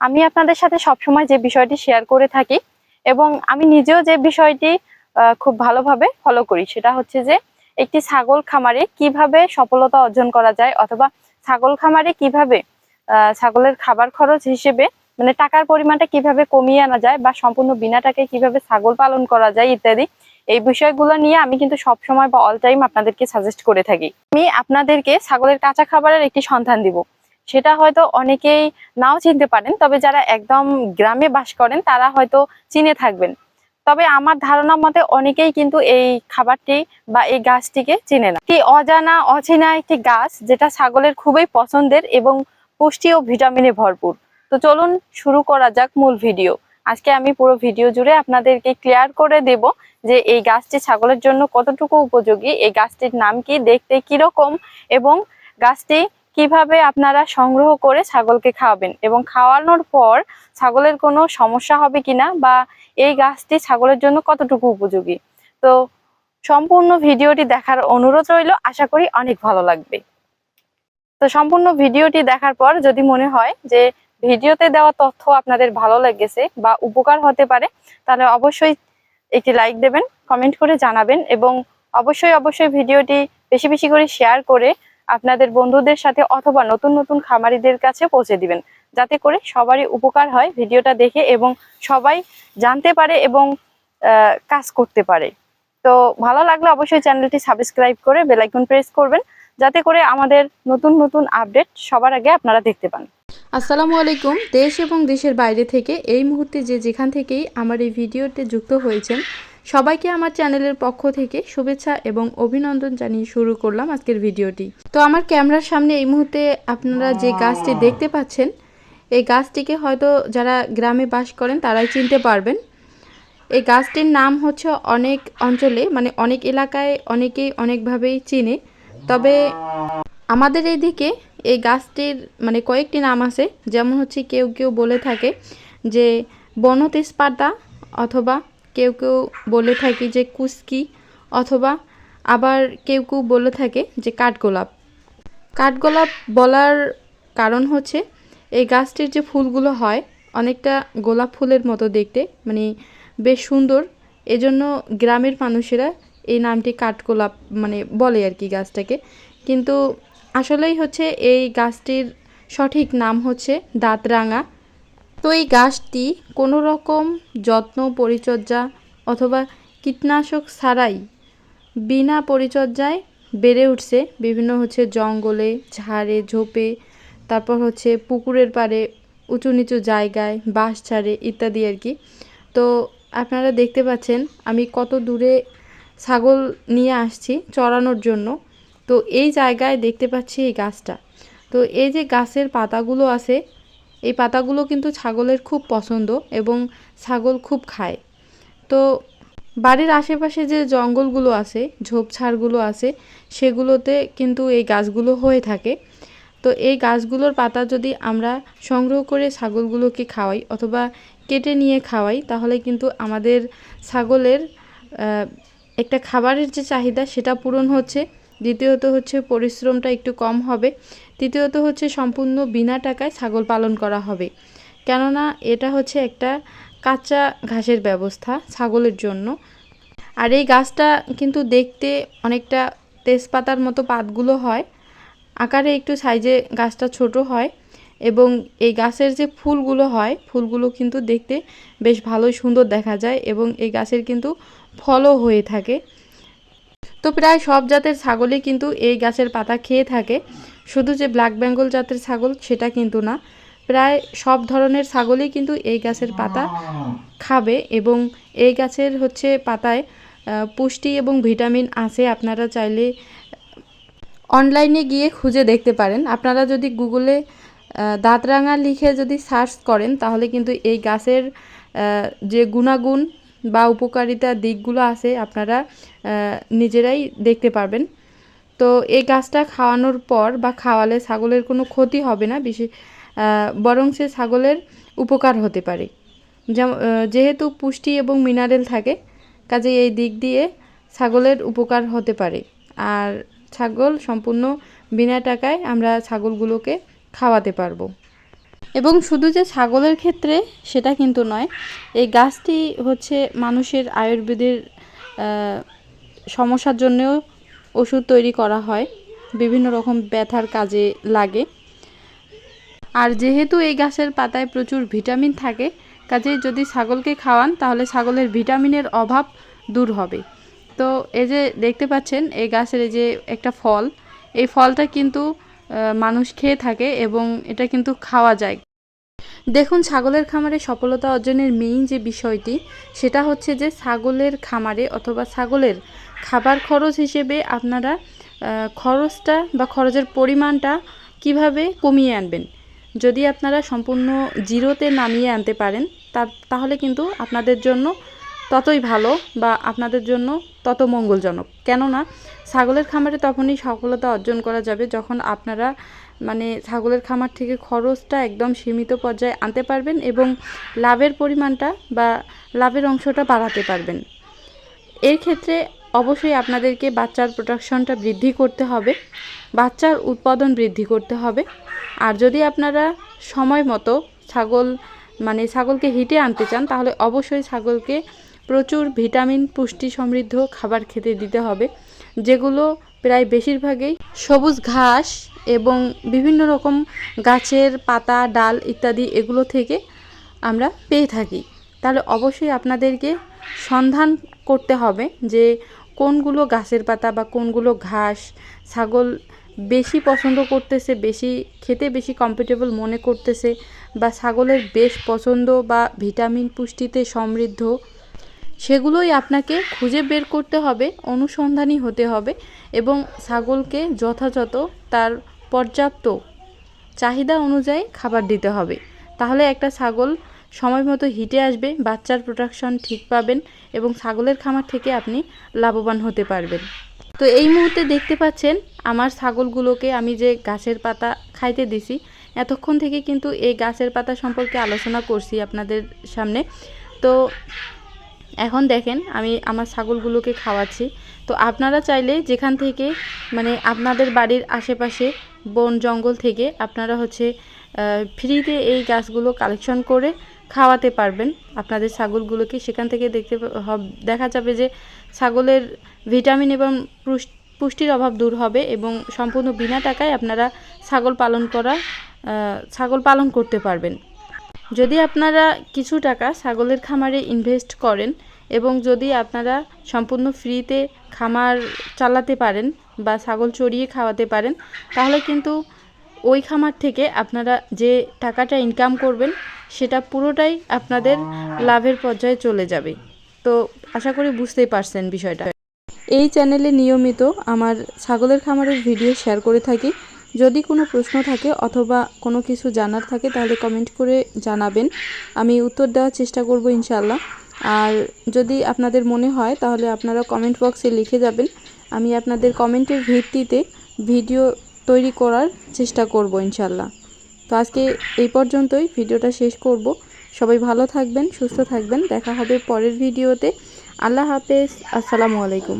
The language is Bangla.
আমি আপনাদের সাথে সবসময় যে বিষয়টি শেয়ার করে থাকি এবং আমি নিজেও যে বিষয়টি খুব ভালোভাবে ফলো করি, সেটা হচ্ছে যে একটি ছাগল খামারে কীভাবে সফলতা অর্জন করা যায় অথবা ছাগল খামারে কীভাবে ছাগলের খাবার খরচ হিসেবে মানে টাকার পরিমাণটা কীভাবে কমিয়ে আনা যায় বা সম্পূর্ণ বিনা টাকায় কীভাবে ছাগল পালন করা যায় ইত্যাদি, এই বিষয়গুলো নিয়ে আমি কিন্তু সব সময় বা অল টাইম আপনাদেরকে সাজেস্ট করে থাকি। আমি আপনাদেরকে ছাগলের কাঁচা খাবারের একটি সন্ধান দিব। সেটা হয়তো অনেকেই নাও চিনতে পারেন, তবে যারা একদম গ্রামে বাস করেন তারা হয়তো চিনে থাকবেন। তবে আমার ধারণা মতে অনেকেই কিন্তু এই খাবারটি বা এই গাছটিকে চিনে না। একটি অজানা অচেনা একটি গাছ যেটা ছাগলের খুবই পছন্দের এবং পুষ্টি ও ভিটামিনে ভরপুর। তো চলুন শুরু করা যাক মূল ভিডিও। আজকে আমি পুরো ভিডিও জুড়ে আপনাদেরকে ক্লিয়ার করে দেব যে এই গাছটি ছাগলের জন্য কতটুকু উপযোগী, এই গাছটির নাম কি, দেখতে কীরকম এবং গাছটি কীভাবে আপনারা সংগ্রহ করে ছাগলকে খাওয়াবেন এবং খাওয়ানোর পর ছাগলের কোনো সমস্যা হবে কিনা বা এই গাছটি ছাগলের জন্য কতটুকু উপযোগী? তো সম্পূর্ণ ভিডিওটি দেখার অনুরোধ রইল, আশা করি অনেক ভালো লাগবে। তো সম্পূর্ণ ভিডিওটি দেখার পর যদি মনে হয় যে ভিডিওতে দেওয়া তথ্য আপনাদের ভালো লেগেছে বা উপকার হতে পারে, তাহলে অবশ্যই একটি লাইক দেবেন, কমেন্ট করে জানাবেন এবং অবশ্যই অবশ্যই ভিডিওটি বেশি বেশি করে শেয়ার করে আপনাদের বন্ধুদের সাথে অথবা নতুন নতুন খামারিদের কাছে পৌঁছে দিবেন। যাতে করে সবারই উপকার হয় ভিডিওটা দেখে এবং সবাই জানতে পারে এবং কাজ করতে পারে। তো ভালো লাগলে অবশ্যই চ্যানেলটি সাবস্ক্রাইব করে বেল আইকন প্রেস করবেন, যাতে করে আমাদের নতুন নতুন আপডেট সবার আগে আপনারা দেখতে পান। আসসালামু আলাইকুম। দেশ এবং দেশের বাইরে থেকে এই মুহূর্তে যে যেখান থেকেই আমার এই ভিডিওতে যুক্ত হয়েছেন সবাইকে আমার চ্যানেলের পক্ষ থেকে শুভেচ্ছা এবং অভিনন্দন জানিয়ে শুরু করলাম আজকের ভিডিওটি। তো আমার ক্যামেরার সামনে এই মুহূর্তে আপনারা যে গাছটি দেখতে পাচ্ছেন, এই গাছটিকে হয়তো যারা গ্রামে বাস করেন তারাই চিনতে পারবেন। এই গাছটির নাম হচ্ছে অনেক অঞ্চলে মানে অনেক এলাকায় অনেকেই অনেকভাবেই চিনে। তবে আমাদের এইদিকে এই গাছটির মানে কয়েকটি নাম আছে, যেমন হচ্ছে কেউ কেউ বলে থাকে যে বন তেজপাতা অথবা কেউ কেউ বলে থাকে যে কুস্কি অথবা আবার কেউ কেউ বলে থাকে যে কাঠগোলাপ। কাঠগোলাপ বলার কারণ হচ্ছে এই গাছটির যে ফুলগুলো হয় অনেকটা গোলাপ ফুলের মতো দেখতে মানে বেশ সুন্দর। এজন্য গ্রামের মানুষেরা এই নামটি কাঠগোলাপ মানে বলে আর কি গাছটাকে। কিন্তু আসলেই হচ্ছে এই গাছটির সঠিক নাম হচ্ছে দাঁতরাঙা। তো এই গাছটি কোনো রকম যত্ন, পরিচর্যা অথবা কীটনাশক ছাড়াই বিনা পরিচর্যায় বেড়ে উঠছে। বিভিন্ন হচ্ছে জঙ্গলে, ঝাড়ে, ঝোপে, তারপর হচ্ছে পুকুরের পাড়ে, উঁচু নিচু জায়গায়, বাঁশ ছাড়ে ইত্যাদি আর কি। তো আপনারা দেখতে পাচ্ছেন, আমি কত দূরে ছাগল নিয়ে আসছি চড়ানোর জন্য। তো এই জায়গায় দেখতে পাচ্ছি এই গাছটা। তো এই যে গাছের পাতাগুলো আছে এই পাতাগুলো কিন্তু ছাগলের খুব পছন্দ এবং ছাগল খুব খায়। তো বাড়ির আশেপাশে যে জঙ্গলগুলো আছে ঝোপঝাড়গুলো আছে, সেগুলোতে কিন্তু এই গাছগুলো হয়ে থাকে। তো এই গাছগুলোর পাতা যদি আমরা সংগ্রহ করে ছাগলগুলোকে খাওয়াই অথবা কেটে নিয়ে খাওয়াই, তাহলে কিন্তু আমাদের ছাগলের একটা খাবারের যে চাহিদা সেটা পূরণ হচ্ছে। দ্বিতীয়ত হচ্ছে পরিশ্রমটা একটু কম হবে। তৃতীয়ত হচ্ছে সম্পূর্ণ বিনা টাকায় ছাগল পালন করা হবে। কেননা এটা হচ্ছে একটা কাঁচা ঘাসের ব্যবস্থা ছাগলের জন্য। আর এই গাছটা কিন্তু দেখতে অনেকটা তেজপাতার মতো পাতগুলো হয়। আকারে একটু সাইজে গাছটা ছোট হয় এবং এই গাছের যে ফুলগুলো হয়, ফুলগুলো কিন্তু দেখতে বেশ ভালোই সুন্দর দেখা যায় এবং এই গাছের কিন্তু ফলও হয়ে থাকে। তো প্রায় সব জাতের ছাগলই কিন্তু এই গাছের পাতা খেয়ে থাকে। শুধু যে ব্ল্যাক বেঙ্গল জাতের ছাগল, সেটা কিন্তু না। প্রায় সব ধরনের ছাগলই কিন্তু এই গাছের পাতা খাবে এবং এই গাছের হচ্ছে পাতায় পুষ্টি এবং ভিটামিন আছে আপনারা চাইলে অনলাইনে গিয়ে খুঁজে দেখতে পারেন। আপনারা যদি গুগলে দাঁতরাঙা লিখে যদি সার্চ করেন, তাহলে কিন্তু এই গাছের যে গুণাগুণ বা উপকারিতা দিকগুলো আছে, আপনারা নিজেরাই দেখতে পারবেন। তো এই গাছটা খাওয়ানোর পর বা খাওয়ালে ছাগলের কোনো ক্ষতি হবে না আহ, বরং সে ছাগলের উপকার হতে পারে। যেহেতু পুষ্টি এবং মিনারেল থাকে কাজে এই দিক দিয়ে ছাগলের উপকার হতে পারে। আর ছাগল সম্পূর্ণ বিনা টাকায় আমরা ছাগলগুলোকে খাওয়াতে পারব। এবং শুধু যে ছাগলের ক্ষেত্রে সেটা কিন্তু নয় এই গাছটি হচ্ছে মানুষের আয়ুর্বেদের সমস্যার জন্যও ওষুধ তৈরি করা হয়। বিভিন্ন রকম ব্যথার কাজে লাগে। আর যেহেতু এই গাছের পাতায় প্রচুর ভিটামিন থাকে, কাজেই যদি ছাগলকে খাওয়ান, তাহলে ছাগলের ভিটামিনের অভাব দূর হবে। তো এই যে দেখতে পাচ্ছেন, এই গাছের এই যে একটা ফল, এই ফলটা কিন্তু মানুষ খেয়ে থাকে এবং এটা কিন্তু খাওয়া যায়। দেখুন, ছাগলের খামারে সফলতা অর্জনের মেইন যে বিষয়টি, সেটা হচ্ছে যে ছাগলের খামারে অথবা ছাগলের খাবার খরচ হিসেবে আপনারা খরচটা বা খরচের পরিমাণটা কীভাবে কমিয়ে আনবেন? যদি আপনারা সম্পূর্ণ জিরোতে নামিয়ে আনতে পারেন তাহলে কিন্তু আপনাদের জন্য ততই ভালো বা আপনাদের জন্য তত মঙ্গলজনক। কেননা, ছাগলের খামারে তখনই সফলতা অর্জন করা যাবে যখন আপনারা মানে ছাগলের খামার থেকে খরচটা একদম সীমিত পর্যায়ে আনতে পারবেন এবং লাভের পরিমাণটা বা লাভের অংশটা বাড়াতে পারবেন। এর ক্ষেত্রে অবশ্যই আপনাদেরকে বাচ্চার প্রোডাকশনটা বৃদ্ধি করতে হবে, বাচ্চার উৎপাদন বৃদ্ধি করতে হবে। আর যদি আপনারা সময় মতো ছাগল মানে ছাগলকে হিটে আনতে চান, তাহলে অবশ্যই ছাগলকে প্রচুর ভিটামিন, পুষ্টি সমৃদ্ধ খাবার খেতে দিতে হবে, যেগুলো প্রায় বেশিরভাগই সবুজ ঘাস এবং বিভিন্ন রকম গাছের পাতা, ডাল ইত্যাদি এগুলো থেকে আমরা পেয়ে থাকি। তাহলে অবশ্যই আপনাদেরকে সন্ধান করতে হবে যে কোনগুলো গাছের পাতা বা কোনগুলো ঘাস? ছাগল বেশি পছন্দ করতেছে, বেশি, খেতে বেশি কমফোর্টেবল মনে করতেছে বা ছাগলের বেশ পছন্দ বা ভিটামিন পুষ্টিতে সমৃদ্ধ? সেগুলোই আপনাকে খুঁজে বের করতে হবে, অনুসন্ধানী হতে হবে এবং ছাগলকে যথাযথ তার পর্যাপ্ত চাহিদা অনুযায়ী খাবার দিতে হবে। তাহলে একটা ছাগল সময় মতো হিটে আসবে, বাচ্চার প্রোডাকশন ঠিক পাবেন এবং ছাগলের খামার থেকে আপনি লাভবান হতে পারবেন। তো এই মুহূর্তে দেখতে পাচ্ছেন আমার ছাগলগুলোকে আমি যে গাছের পাতা খাইতে দিছি, এতক্ষণ থেকে কিন্তু এই গাছের পাতা সম্পর্কে আলোচনা করছি আপনাদের সামনে। তো এখন দেখেন আমি আমার ছাগলগুলোকে খাওয়াচ্ছি। তো আপনারা চাইলে যেখান থেকে মানে আপনাদের বাড়ির আশেপাশে বন জঙ্গল থেকে আপনারা হচ্ছে ফ্রিতে এই গাছগুলো কালেকশন করে খাওয়াতে পারবেন। আপনাদের ছাগলগুলোকে সেখান থেকে দেখতে দেখা যাবে যে ছাগলের ভিটামিন এবং পুষ্টির অভাব দূর হবে এবং সম্পূর্ণ বিনা টাকায় আপনারা ছাগল পালন করা ছাগল পালন করতে পারবেন। যদি আপনারা কিছু টাকা ছাগলের খামারে ইনভেস্ট করেন এবং যদি আপনারা সম্পূর্ণ ফ্রিতে খামার চালাতে পারেন বা ছাগল চড়িয়ে খাওয়াতে পারেন, তাহলে কিন্তু ওই খামার থেকে আপনারা যে টাকাটা ইনকাম করবেন, সেটা পুরোটাই আপনাদের লাভের পর্যায়ে চলে যাবে। তো আশা করি বুঝতেই পারছেন বিষয়টা। এই চ্যানেলে নিয়মিত আমার ছাগলের খামারের ভিডিও শেয়ার করে থাকি। যদি কোনো প্রশ্ন থাকে অথবা কোনো কিছু জানার থাকে, তাহলে কমেন্ট করে জানাবেন। আমি উত্তর দেওয়ার চেষ্টা করব ইনশাল্লাহ আর যদি আপনাদের মনে হয়, তাহলে আপনারা কমেন্ট বক্সে লিখে যাবেন। আমি আপনাদের কমেন্টের ভিত্তিতে ভিডিও তৈরি করার চেষ্টা করব ইনশাল্লাহ। তো আজকে এই পর্যন্তই, ভিডিওটা শেষ করব। সবাই ভালো থাকবেন, সুস্থ থাকবেন। দেখা হবে পরের ভিডিওতে। আল্লাহ হাফেজ, আসসালামু আলাইকুম।